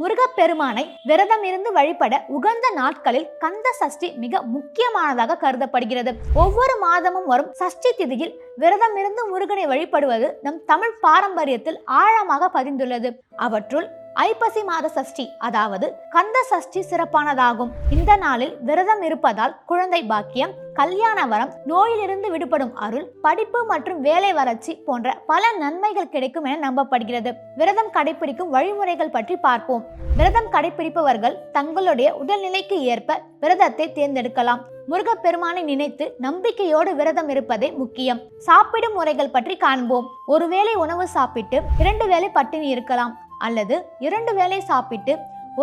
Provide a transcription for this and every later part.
முருகப்பெருமானை விரதம் இருந்து வழிபட உகந்த நாட்களில் கந்த சஷ்டி மிக முக்கியமானதாக கருதப்படுகிறது. ஒவ்வொரு மாதமும் வரும் சஷ்டி திதியில் விரதம் இருந்து முருகனை வழிபடுவது நம் தமிழ் பாரம்பரியத்தில் ஆழமாக பதிந்துள்ளது. அவற்றுள் ஐப்பசி மாத சஷ்டி அதாவது கந்த சஷ்டி சிறப்பானதாகும். இந்த நாளில் விரதம் இருப்பதால் குழந்தை பாக்கியம் கல்யாண வரம் நோயிலிருந்து விடுபடும் அருள் படிப்பு மற்றும் வேலை வளர்ச்சி போன்ற பல நன்மைகள் கிடைக்கும் என நம்பப்படுகிறது. விரதம் கடைபிடிக்கும் வழிமுறைகள் பற்றி பார்ப்போம். விரதம் கடைபிடிப்பவர்கள் தங்களுடைய உடல்நிலைக்கு ஏற்ப விரதத்தை தேர்ந்தெடுக்கலாம். முருகப்பெருமானை நினைத்து நம்பிக்கையோடு விரதம் இருப்பதே முக்கியம். சாப்பிடும் முறைகள் பற்றி காண்போம். ஒருவேளை உணவு சாப்பிட்டு இரண்டு வேளை பட்டினி இருக்கலாம் அல்லது இரண்டு வேளை சாப்பிட்டு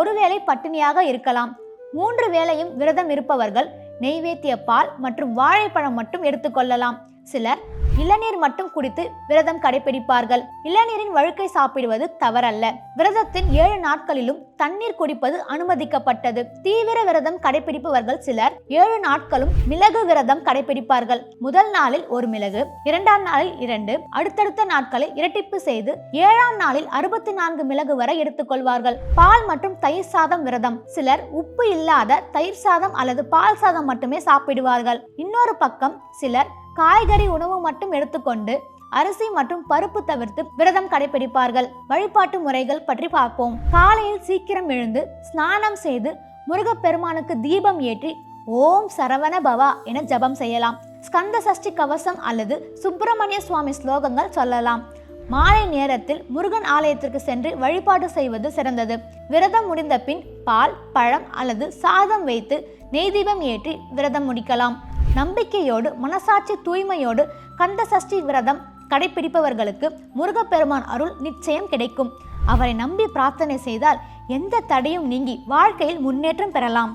ஒரு வேளை பட்டினியாக இருக்கலாம். மூன்று வேளையும் விரதம் இருப்பவர்கள் நெய்வேத்திய பால் மற்றும் வாழைப்பழம் மட்டும் எடுத்துக்கொள்ளலாம். சிலர் இளநீர் மட்டும் குடித்து விரதம் கடைபிடிப்பார்கள். இளநீரின் வழுக்கை சாப்பிடுவது தவறல்ல. விரதத்தின் ஏழு நாட்களிலும் தண்ணீர் குடிப்பது அனுமதிக்கப்பட்டது. தீவிர விரதம் கடைபிடிப்பவர்கள் சிலர் ஏழு நாட்களும் மிளகு விரதம் கடைபிடிப்பார்கள். முதல் நாளில் ஒரு மிளகு இரண்டாம் நாளில் இரண்டு அடுத்தடுத்த நாட்களை இரட்டிப்பு செய்து ஏழாம் நாளில் அறுபத்தி நான்கு மிளகு வரை எடுத்துக்கொள்வார்கள். பால் மற்றும் தயிர் சாதம் விரதம். சிலர் உப்பு இல்லாத தயிர் சாதம் அல்லது பால் சாதம் மட்டுமே சாப்பிடுவார்கள். இன்னொரு பக்கம் சிலர் காய்கறி உணவு மட்டும் எடுத்துக்கொண்டு அரிசி மற்றும் பருப்பு தவிர்த்து விரதம் கடைபிடிப்பார்கள். வழிபாட்டு முறைகள் பற்றி பார்ப்போம். காலையில் சீக்கிரம் எழுந்து ஸ்நானம் செய்து முருகப்பெருமானுக்கு தீபம் ஏற்றி ஓம் சரவண பவா என ஜபம் செய்யலாம். ஸ்கந்த சஷ்டி கவசம் அல்லது சுப்பிரமணிய சுவாமி ஸ்லோகங்கள் சொல்லலாம். மாலை நேரத்தில் முருகன் ஆலயத்திற்கு சென்று வழிபாடு செய்வது சிறந்தது. விரதம் முடிந்த பின் பால் பழம் அல்லது சாதம் வைத்து நெய் தீபம் ஏற்றி விரதம் முடிக்கலாம். நம்பிக்கையோடு மனசாட்சி தூய்மையோடு கந்த சஷ்டி விரதம் கடைபிடிப்பவர்களுக்கு முருகப்பெருமான் அருள் நிச்சயம் கிடைக்கும். அவரை நம்பி பிரார்த்தனை செய்தால் எந்த தடையும் நீங்கி வாழ்க்கையில் முன்னேற்றம் பெறலாம்.